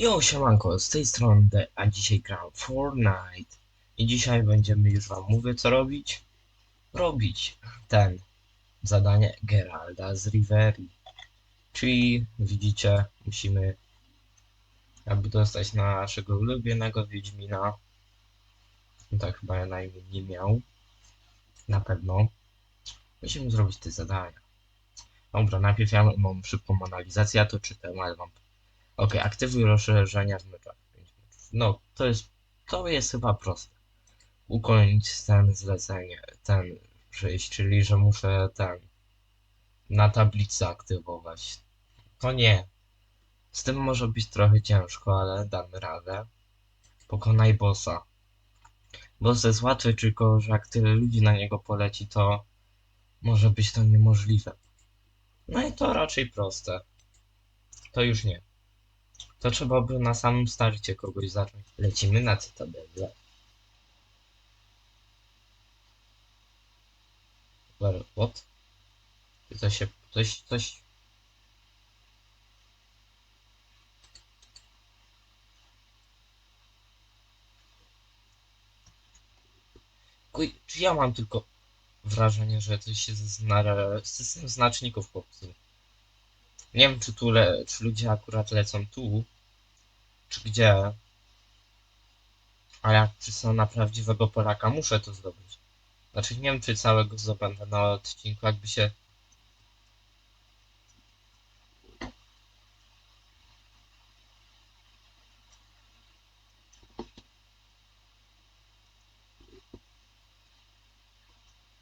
Jo, siemanko, z tej strony, a dzisiaj gram Fortnite. I dzisiaj będziemy, już wam mówię co robić. Robić ten, zadanie Geralda z Riverii. Czyli, widzicie, musimy jakby dostać naszego ulubionego Wiedźmina. No tak chyba ja na imię nie miał. Na pewno. Musimy zrobić te zadania. Dobra, najpierw ja mam szybką analizację, ja to czytam, ale mam Ok, aktywuj rozszerzenia w meczach. No, to jest, to jest chyba proste. Ukończyć ten zlecenie, ten przyjść, czyli że muszę ten na tablicy aktywować. To nie. Z tym może być trochę ciężko, ale damy radę. Pokonaj bossa. Boss jest łatwy, tylko że jak tyle ludzi na niego poleci, to może być to niemożliwe. No i to raczej proste. To już nie. To trzeba by na samym starcie kogoś zacząć. Lecimy na cytadelę. Where- What? To się... Coś... Coś... Kuj, czy ja mam tylko wrażenie, że coś się zna... system znaczników popsuł? Nie wiem, czy tu le... czy ludzie akurat lecą tu, czy gdzie. A jak przysłał na prawdziwego Polaka, muszę to zdobyć. Znaczy nie wiem, czy całego zdobędę na odcinku, jakby się...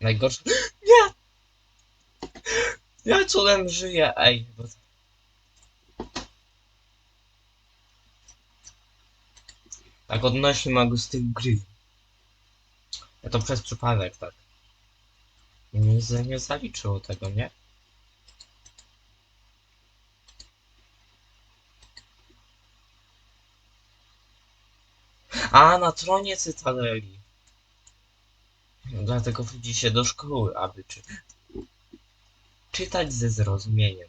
Najgorsze... Ja cudem żyję, ej. Tak odnosi ma go z tych gry. Ja to przez przypadek, tak. Nie, nie zaliczyło tego, nie? A, na tronie Cytadeli. Dlatego chodzi się do szkoły, aby czy... czytać ze zrozumieniem.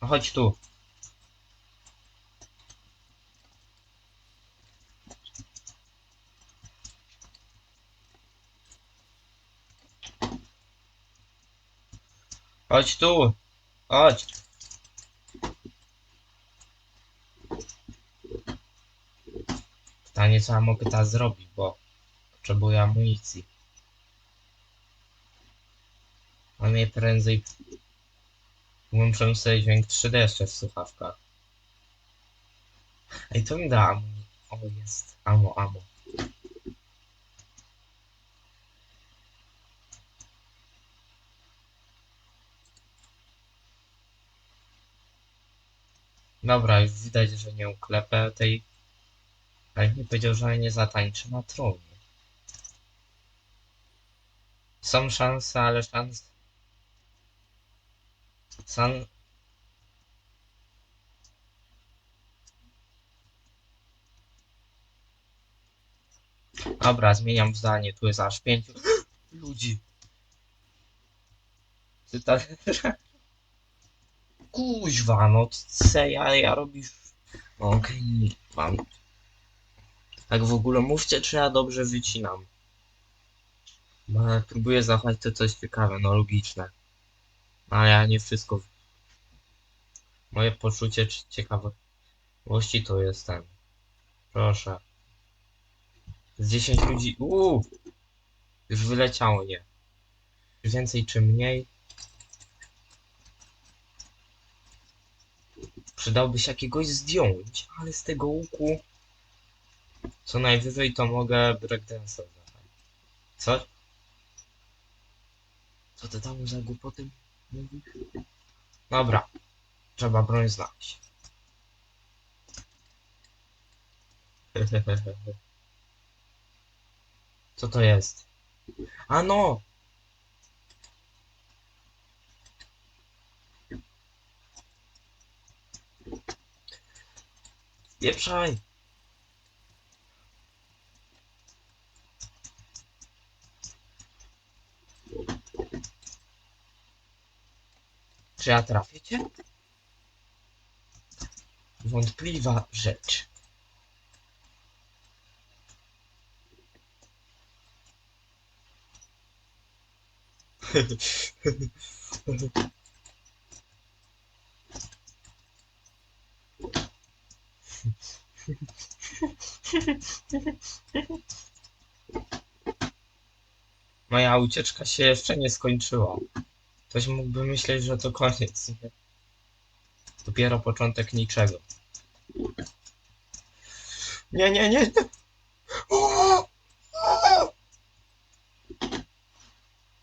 No Chodź tu. Chodź tu. Chodź. Pytanie, co ja mogę teraz zrobić, bo potrzebuję amunicji. A mnie prędzej Włączę sobie dźwięk 3D jeszcze w słuchawkach. Ej, to mi da. O, jest. Amo, amo. Dobra, już widać, że nie uklepę tej... Ale nie powiedział, że nie zatańczę na tronie. Są szanse, ale szanse... San... Dobra, zmieniam zdanie, tu jest aż pięciu ludzi. Ty ta... Kuźwa, no co ja, ja robisz... Okej, nie mam. Tak w ogóle mówcie, czy ja dobrze wycinam. Bo ja próbuję zachować to coś ciekawe, no logiczne. Ale ja nie wszystko. Moje poczucie ciekawości to jest. Proszę. Z 10 ludzi. Uuu! Już wyleciało, nie. Więcej czy mniej? Przydałby się jakiegoś zdjąć, ale z tego łuku. Co najwyżej to mogę breakdance'a. Co? Co ty tam za głupoty mówisz? Dobra. Trzeba broń znaleźć. Co to jest? A no! Czy ja trafię cię? Wątpliwa rzecz. Moja ucieczka się jeszcze nie skończyła. Ktoś mógłby myśleć, że to koniec. Nie? Dopiero początek niczego. Nie, nie, nie. nie.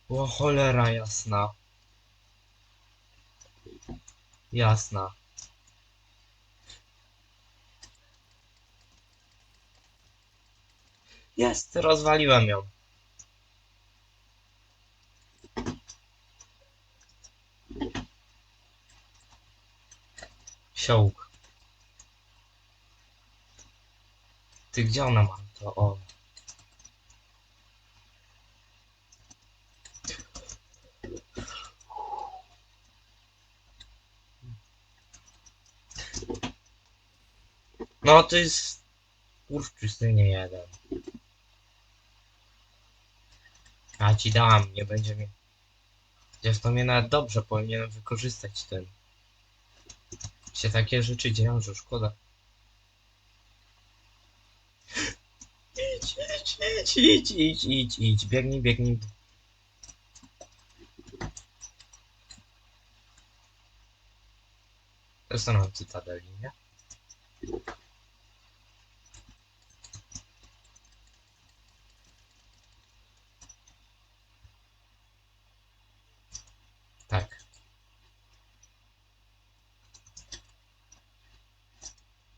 O cholera jasna. Jasna. Jest, rozwaliłem ją. Siołk. Ty gdzie ona ma to? O. No to jest kurczysty nie jeden. Ja ci dam, nie będzie mi. To mnie nawet dobrze powinienem wykorzystać ten. Się takie rzeczy dzieją, że szkoda. Idź, idź, idź, idź, idź, idź, idź, biegnij, biegnij. Dostaną cytadeli, nie? Tak.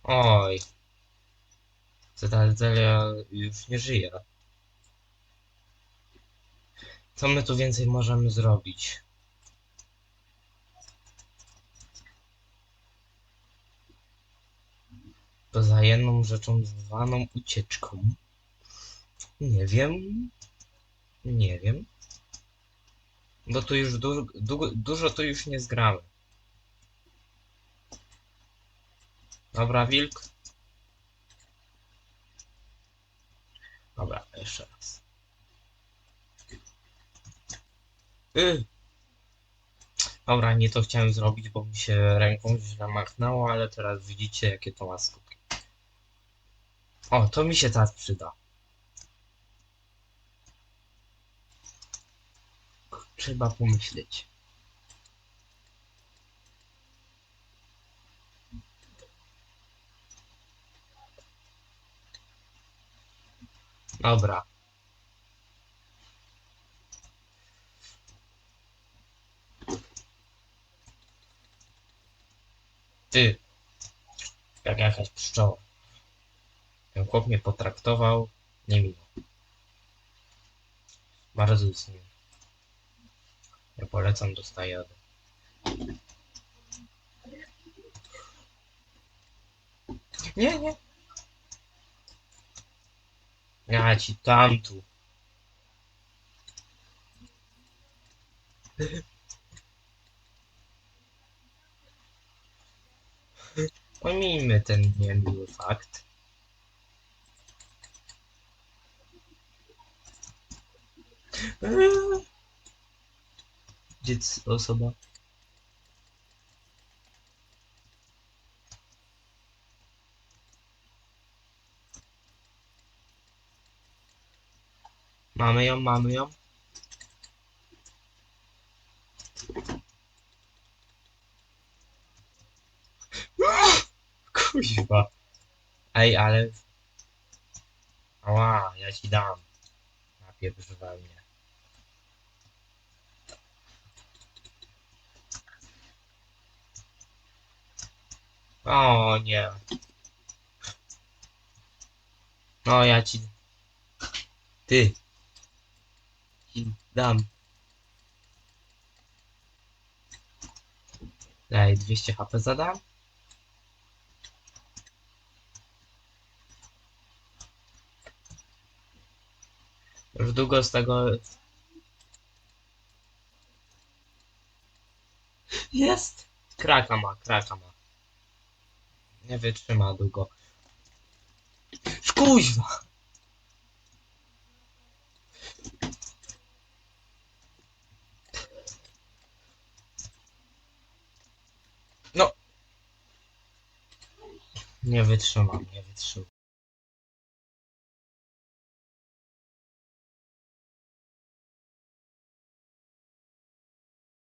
Oj. Cytadelia już nie żyje. Co my tu więcej możemy zrobić? Poza jedną rzeczą zwaną ucieczką. Nie wiem. Nie wiem. Bo tu już du du dużo tu już nie zgramy. Dobra, wilk. Dobra, jeszcze raz. Y. Dobra, nie to chciałem zrobić, bo mi się ręką źle machnęło, ale teraz widzicie, jakie to ma skutki. O, to mi się teraz przyda. Trzeba pomyśleć. Dobra. Ty. Jak jakaś pszczoła. Ten chłop mnie potraktował niemiło. Bardzo jest miło. Ja polecam do stajady. Nie, nie. Ja ci tam tu. Pomijmy ten niemiły fakt. Eee. Gdzie c- osoba? Mamy ją, mamy ją. Kuźwa. Ej, ale... Ała, ja ci dam. Napieprz we mnie. O nie. No ja ci... Ty. Dam. Daj, 200 HP zadam. Już długo z tego... Jest! Kraka ma, kraka ma. Nie wytrzyma długo. Skuźwa! Nie wytrzymam, nie wytrzymam.